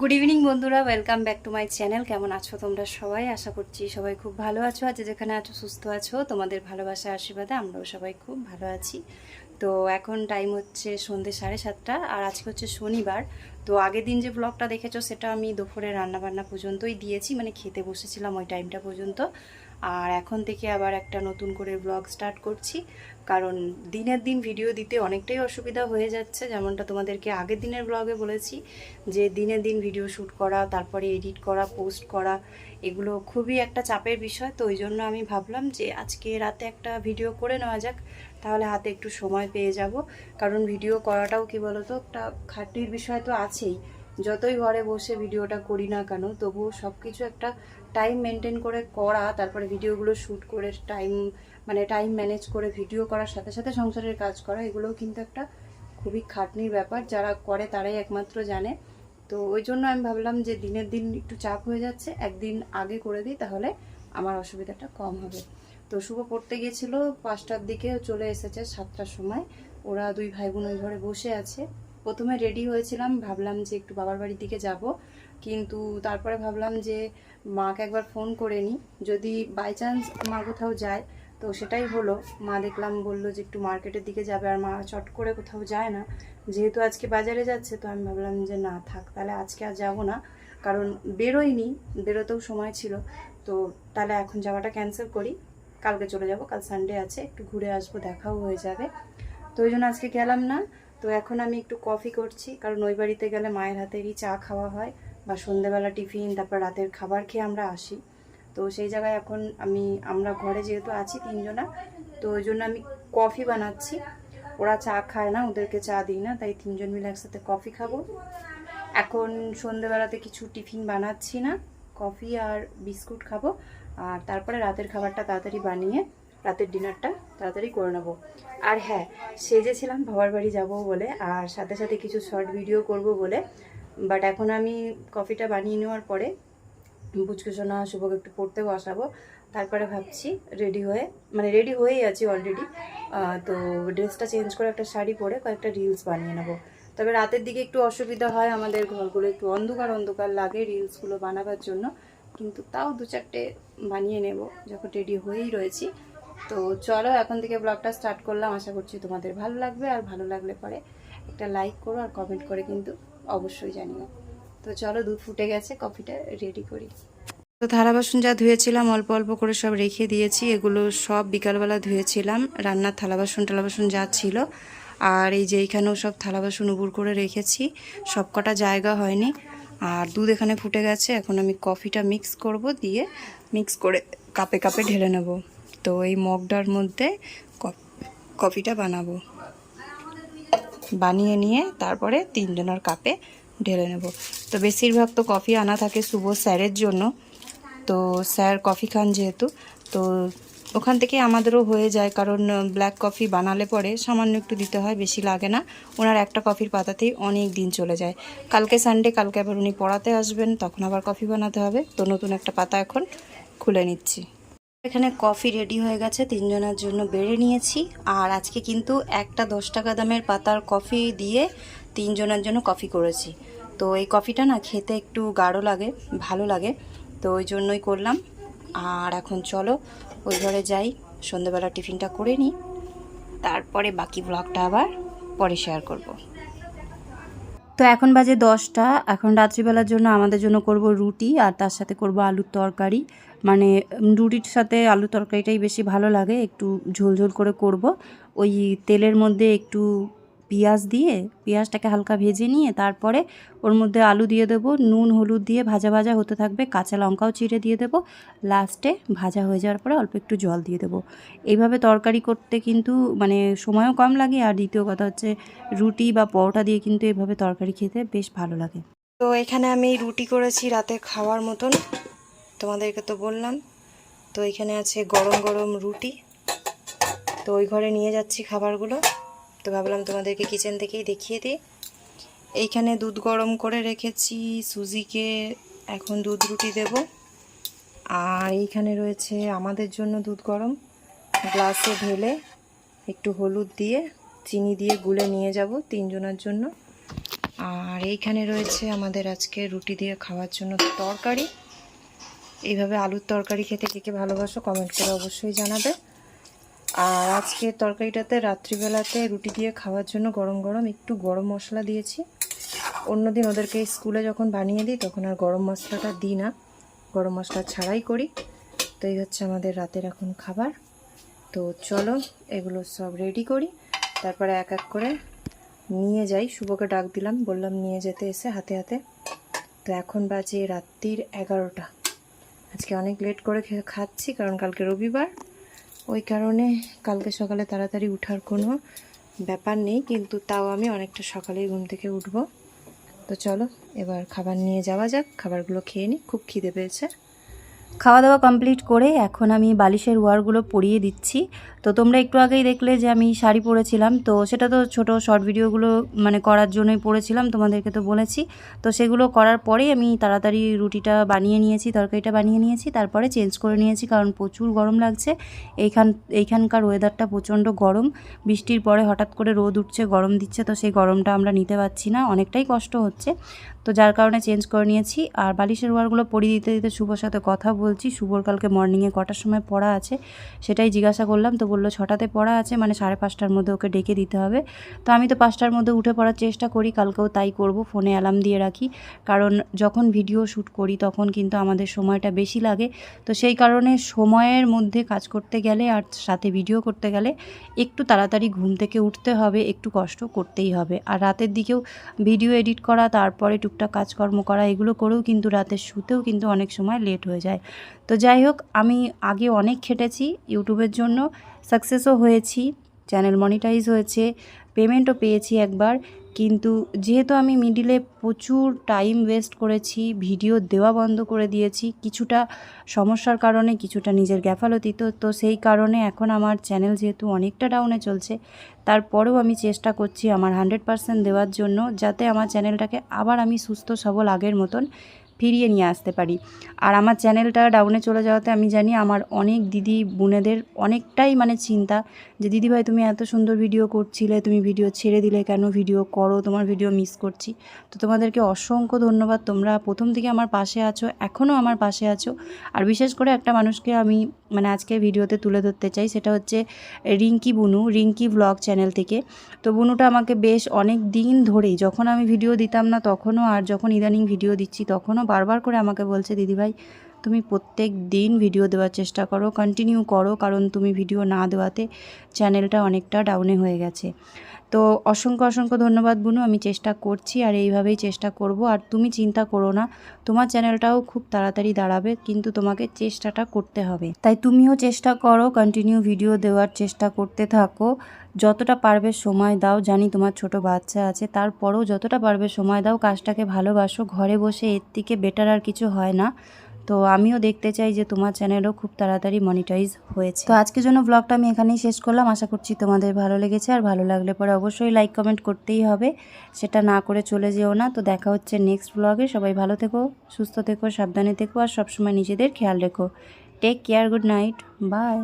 Good evening বন্ধুরা। Welcome back to my channel কেমন আছো তোমরা সবাই? আশা করছি সবাই খুব ভালো আছো। আজ যেখানে আছো, সুস্থ আছো। তোমাদের ভালোবাসা আশীর্বাদে আমরাও সবাই খুব ভালো আছি। তো এখন টাইম হচ্ছে সন্ধ্যে সাড়ে সাতটা, আর আজকে হচ্ছে শনিবার। তো আগের দিন যে ব্লগটা দেখেছ, সেটা আমি দুপুরে রান্নাবান্না পর্যন্তই দিয়েছি। মানে খেতে বসেছিলাম ওই টাইমটা পর্যন্ত। আর এখন থেকে আবার একটা নতুন করে ব্লগ স্টার্ট করছি। কারণ দিনের দিন ভিডিও দিতে অনেকটাই অসুবিধা হয়ে যাচ্ছে। যেমনটা তোমাদেরকে আগের দিনের ব্লগে বলেছি যে দিনের দিন ভিডিও শ্যুট করা, তারপরে এডিট করা পোস্ট করা, এগুলো খুবই একটা চাপের বিষয়। তো ওই জন্য আমি ভাবলাম যে আজকে রাতে একটা ভিডিও করে নেওয়া যাক। তাহলে হাতে একটু সময় পেয়ে যাব। কারণ ভিডিও করাটাও কি বলতো, একটা খাটনির বিষয় তো আছেই। যতই ঘরে বসে ভিডিওটা করি না কেন, তবুও সব কিছু একটা টাইম মেনটেন করে করা, তারপরে ভিডিওগুলো শ্যুট করে টাইম মানে টাইম ম্যানেজ করে ভিডিও করার সাথে সাথে সংসারের কাজ করা, এগুলোও কিন্তু একটা খুবই খাটনির ব্যাপার। যারা করে তারাই একমাত্র জানে। তো ওই জন্য আমি ভাবলাম যে দিনের দিন একটু চাপ হয়ে যাচ্ছে, একদিন আগে করে দিই তাহলে আমার অসুবিধাটা কম হবে। তো শুভ পড়তে গিয়েছিল পাঁচটার দিকে চলে এসেছে সাতটার সময়। ওরা দুই ভাই বোন ওই ঘরে বসে আছে। প্রথমে রেডি হয়েছিলাম, ভাবলাম যে একটু বাবার বাড়ির দিকে যাব। কিন্তু তারপরে ভাবলাম যে মাকে একবার ফোন করে নিই। যদি বাই চান্স মা কোথাও যায়, তো সেটাই হলো। মা দেখলাম বলল যে একটু মার্কেটের দিকে যাবে আর মা চট করে কোথাও যায় না। যেহেতু আজকে বাজারে যাচ্ছে, তো আমি ভাবলাম যে না থাক, তাহলে আজকে আর যাব না। কারণ বেরোয়নি, বেরোতেও সময় ছিল। তো তাহলে এখন যাওয়াটা ক্যান্সেল করি। কালকে চলে যাব, কাল সানডে আছে, একটু ঘুরে আসব, দেখাও হয়ে যাবে। তো ওই জন্য আজকে গেলাম না। তো এখন আমি একটু কফি করছি, কারণ ওই বাড়িতে গেলে মায়ের হাতেরই চা খাওয়া হয়। বা সন্ধেবেলা টিফিন, তারপর রাতের খাবার খেয়ে আমরা আসি। তো সেই জায়গায় এখন আমি, আমরা ঘরে যেহেতু আছি তিনজনা, তো ওই জন্য আমি কফি বানাচ্ছি। ওরা চা খায় না, ওদেরকে চা দিই না, তাই তিনজন মিলে একসাথে কফি খাব। এখন সন্ধেবেলাতে কিছু টিফিন বানাচ্ছি না, কফি আর বিস্কুট খাব। আর তারপরে রাতের খাবারটা তাড়াতাড়ি বানিয়ে, রাতের ডিনারটা তাড়াতাড়ি করে নেব। আর হ্যাঁ সেজেছিলাম বাবার বাড়ি যাব বলে, আর সাথে সাথে কিছু শর্ট ভিডিও করব বলে। বাট এখন আমি কফিটা বানিয়ে নেওয়ার পরে বুঝকে শোনা শুভকে একটু পড়তে বসাবো। তারপরে ভাবছি রেডি হয়ে মানে রেডি হয়েই আছি অলরেডি তো ড্রেসটা চেঞ্জ করে একটা শাড়ি পরে কয়েকটা রিলস বানিয়ে নেব। তবে রাতের দিকে একটু অসুবিধা হয়, আমাদের ঘরগুলো একটু অন্ধকার অন্ধকার লাগে রিলসগুলো বানাবার জন্য। কিন্তু তাও দু চারটে বানিয়ে নেব, যখন রেডি হয়েই রয়েছি। তো চলো, এখন থেকে ব্লগটা স্টার্ট করলাম। আশা করছি তোমাদের ভালো লাগবে, আর ভালো লাগলে পরে একটা লাইক করো আর কমেন্ট করে কিন্তু অবশ্যই জানিও। তো চলো দুধ ফুটে গেছে কফিটা রেডি করি। তো থালা বাসন যা ধুয়েছিলাম, অল্প অল্প করে সব রেখে দিয়েছি। এগুলো সব বিকালবেলা ধুয়েছিলাম, রান্নার থালা বাসন টালা বাসন যা ছিল। আর এই যে এইখানেও সব থালা বাসন উবুর করে রেখেছি, সব কটা জায়গা হয়নি। আর দুধ এখানে ফুটে গেছে, এখন আমি কফিটা মিক্স করব, দিয়ে মিক্স করে কাপে কাপে ঢেলে নেব। তো এই মগটার মধ্যে কফিটা বানাবো। বানিয়ে নিয়ে তারপরে তিনজনের কাপে ঢেলে নেব। তো বেশিরভাগ তো কফি আনা থাকে শুভ স্যারের জন্য। তো স্যার কফি খান যেহেতু, তো ওখান থেকে আমাদেরও হয়ে যায়। কারণ ব্ল্যাক কফি বানালে পরে সামান্য একটু দিতে হয়, বেশি লাগে না। ওনার একটা কফির পাতাতেই অনেক দিন চলে যায়। কালকে সানডে কালকে আবার উনি পড়াতে আসবেন, তখন আবার কফি বানাতে হবে। তো নতুন একটা পাতা এখন খুলে নিচ্ছি। এখানে কফি রেডি হয়ে গেছে, তিনজনের জন্য বেড়ে নিয়েছি। আর আজকে কিন্তু একটা দশ টাকা দামের পাতার কফি দিয়ে তিনজনের জন্য কফি করেছি। তো এই কফিটা না খেতে একটু গাঢ় লাগে, ভালো লাগে। তো ওই জন্যই করলাম। আর এখন চলো, ওই ঘরে যাই সন্ধ্যেবেলা টিফিনটা করে নিই। তারপরে বাকি ব্লগটা আবার পরে শেয়ার করব। তো এখন বাজে দশটা। এখন রাত্রিবেলার জন্য আমাদের জন্য করব রুটি আর তার সাথে করব আলুর তরকারি। মানে রুটির সাথে আলু তরকারিটাই বেশি ভালো লাগে। একটু ঝোল ঝোল করে করব। ওই তেলের মধ্যে একটু পেঁয়াজ দিয়ে, পেঁয়াজটাকে হালকা ভেজে নিয়ে তারপরে ওর মধ্যে আলু দিয়ে দেবো, নুন, হলুদ দিয়ে ভাজা ভাজা হতে থাকবে, কাঁচা লঙ্কাও চিড়ে দিয়ে দেবো, লাস্টে ভাজা হয়ে যাওয়ার পরে অল্প একটু জল দিয়ে দেবো। এইভাবে তরকারি করতে কিন্তু মানে সময়ও কম লাগে, আর দ্বিতীয় কথা হচ্ছে রুটি বা পরোটা দিয়ে কিন্তু এভাবে তরকারি খেতে বেশ ভালো লাগে। তো এখানে আমি রুটি করেছি রাতে খাওয়ার মতন, তোমাদেরকে তো বললাম। তো এখানে আছে গরম গরম রুটি। তো ওই ঘরে নিয়ে যাচ্ছি খাবারগুলো। তো ভাবলাম তোমাদেরকে কিচেন থেকেই দেখিয়ে দিই। এইখানে দুধ গরম করে রেখেছি, সুজিকে এখন দুধ রুটি দেব। আর এইখানে রয়েছে আমাদের জন্য দুধ গরম। গ্লাসে ঢেলে একটু হলুদ দিয়ে, চিনি দিয়ে গুলে নিয়ে যাব তিনজনের জন্য। আর এইখানে রয়েছে আমাদের আজকে রুটি দিয়ে খাওয়ার জন্য তরকারি। এইভাবে আলুর তরকারি খেতে কে কে ভালোবাসো কমেন্ট করে অবশ্যই জানাবে। আর আজকে তরকারিটাতে রাত্রিবেলাতে রুটি দিয়ে খাওয়ার জন্য গরম গরম একটু গরম মশলা দিয়েছি। অন্যদিন ওদেরকে স্কুলে যখন বানিয়ে দিই, তখন আর গরম মশলাটা দিই না। গরম মশলা ছাড়াই করি। তো এই হচ্ছে আমাদের রাতের এখন খাবার। তো চলো, এগুলো সব রেডি করি। তারপরে এক এক করে নিয়ে যাই। শুভকে ডাক দিলাম, বললাম নিয়ে যেতে এসে হাতে হাতে। তো এখন বাজে রাত্রির এগারোটা। আজকে অনেক লেট করে খাচ্ছি, কারণ কালকে রবিবার। ওই কারণে কালকে সকালে তাড়াতাড়ি উঠার কোনো ব্যাপার নেই, কিন্তু তাও আমি অনেকটা সকালেই ঘুম থেকে উঠব। তো চলো, এবার খাবার নিয়ে যাওয়া যাক, খাবারগুলো খেয়ে নিই খুব খিদে পেয়েছে। খাওয়া দাওয়া কমপ্লিট করে এখন আমি বালিশের ওয়ারগুলো পরিয়ে দিচ্ছি। তো তোমরা একটু আগেই দেখলে যে আমি শাড়ি পরেছিলাম। তো সেটা তো ছোট শর্ট ভিডিওগুলো মানে করার জন্যই পরেছিলাম, তোমাদেরকে তো বলেছি। তো সেগুলো করার পরেই আমি তাড়াতাড়ি রুটিটা বানিয়ে নিয়েছি, তরকারিটা বানিয়ে নিয়েছি, তারপরে চেঞ্জ করে নিয়েছি কারণ প্রচুর গরম লাগছে। এইখান, এইখানকার ওয়েদারটা প্রচণ্ড গরম। বৃষ্টির পরে হঠাৎ করে রোদ উঠছে, গরম দিচ্ছে, তো সেই গরমটা আমরা নিতে পারছি না। অনেকটাই কষ্ট হচ্ছে। তো যার কারণে চেঞ্জ করে নিয়েছি। আর বালিশের ওয়ারগুলো পরিয়ে দিতে দিতে শুভর সাথে কথা বলছি শুভর কালকে মর্নিংয়ে কটার সময় পড়া আছে? সেটাই জিজ্ঞাসা করলাম, তো বলল, ছটাতে পড়া আছে মানে সাড়ে পাঁচটার মধ্যে ওকে ডেকে দিতে হবে। তো আমি তো পাঁচটার মধ্যে উঠে পড়ার চেষ্টা করি, কালকেও তাই করব, ফোনে অ্যালার্ম দিয়ে রাখি। কারণ যখন ভিডিও শ্যুট করি, তখন কিন্তু আমাদের সময়টা বেশি লাগে। তো সেই কারণে সময়ের মধ্যে কাজ করতে গেলে আর সাথে ভিডিও করতে গেলে একটু তাড়াতাড়ি ঘুম থেকে উঠতে হবে, একটু কষ্ট করতেই হবে। আর রাতের দিকেও ভিডিও এডিট করা, তারপরে টুকটাক কাজকর্ম করা, এগুলো করেও কিন্তু রাতে শুতেও কিন্তু অনেক সময় লেট হয়ে যায়। তো যাই হোক, আমি আগে অনেক খেটেছি, ইউটিউবের জন্য সাকসেসও হয়েছি চ্যানেল মনিটাইজ হয়েছে পেমেন্টও পেয়েছি একবার, কিন্তু যেহেতু আমি মিডিলে প্রচুর টাইম ওয়েস্ট করেছি ভিডিও দেওয়া বন্ধ করে দিয়েছি, কিছুটা সমস্যার কারণে, কিছুটা নিজের গ্যাফালতি তো তো সেই কারণে এখন আমার চ্যানেল যেহেতু অনেকটা ডাউনে চলছে, তারপরেও আমি চেষ্টা করছি আমার হান্ড্রেড পারসেন্ট দেওয়ার জন্য, যাতে আমার চ্যানেলটাকে আবার আমি সুস্থ সবল আগের মতন ফিরিয়ে নিয়ে আসতে পারি। আর আমার চ্যানেলটা ডাউনে চলে যাওয়াতে আমি জানি আমার অনেক দিদি বোনেদের অনেকটাই মানে চিন্তা যে, দিদি ভাই, তুমি এত সুন্দর ভিডিও করছিলে, তুমি ভিডিও ছেড়ে দিলে কেন? ভিডিও করো, তোমার ভিডিও মিস করছি। তো তোমাদেরকে অসংখ্য ধন্যবাদ। তোমরা প্রথম থেকে আমার পাশে আছো এখনও আমার পাশে আছো। আর বিশেষ করে একটা মানুষকে আমি মানে আজকে ভিডিওতে তুলে ধরতে চাই, সেটা হচ্ছে রিঙ্কি বুনু, রিঙ্কি ব্লগ চ্যানেল থেকে। তো বুনুটা আমাকে বেশ অনেক দিন ধরেই, যখন আমি ভিডিও দিতাম না তখনও, আর যখন ইদানিং ভিডিও দিচ্ছি তখনও বারবার করে আমাকে বলছে, দিদিভাই তুমি প্রত্যেক দিন ভিডিও দেওয়ার চেষ্টা করো কন্টিনিউ করো, কারণ তুমি ভিডিও না দেওয়াতে চ্যানেলটা অনেকটা ডাউনে হয়ে গেছে। তো অসংখ্য অসংখ্য ধন্যবাদ বুনু, আমি চেষ্টা করছি আর এইভাবেই চেষ্টা করব। আর তুমি চিন্তা করো না, তোমার চ্যানেলটাও খুব তাড়াতাড়ি দাঁড়াবে, কিন্তু তোমাকে চেষ্টাটা করতে হবে। তাই তুমিও চেষ্টা করো কন্টিনিউ ভিডিও দেওয়ার চেষ্টা করতে থাকো। যতটা পারবে সময় দাও, জানি তোমার ছোট বাচ্চা আছে, তারপরেও যতটা পারবে সময় দাও, কাজটাকে ভালোবাসো, ঘরে বসে এর থেকে বেটার আর কিছু হয় না। তো আমিও দেখতে চাই যে তোমার চ্যানেলও খুব তাড়াতাড়ি মনিটাইজ হয়েছে। তো আজকের জন্য ব্লগটা আমি এখানেই শেষ করলাম। আশা করছি তোমাদের ভালো লেগেছে। আর ভালো লাগলে পরে অবশ্যই লাইক কমেন্ট করতেই হবে। সেটা না করে চলে যেও না। তো দেখা হচ্ছে নেক্সট ব্লগে সবাই ভালো থেকো, সুস্থ থেকো, সাবধানে থেকো। আর সবসময় নিজেদের খেয়াল রেখো। Take care good night bye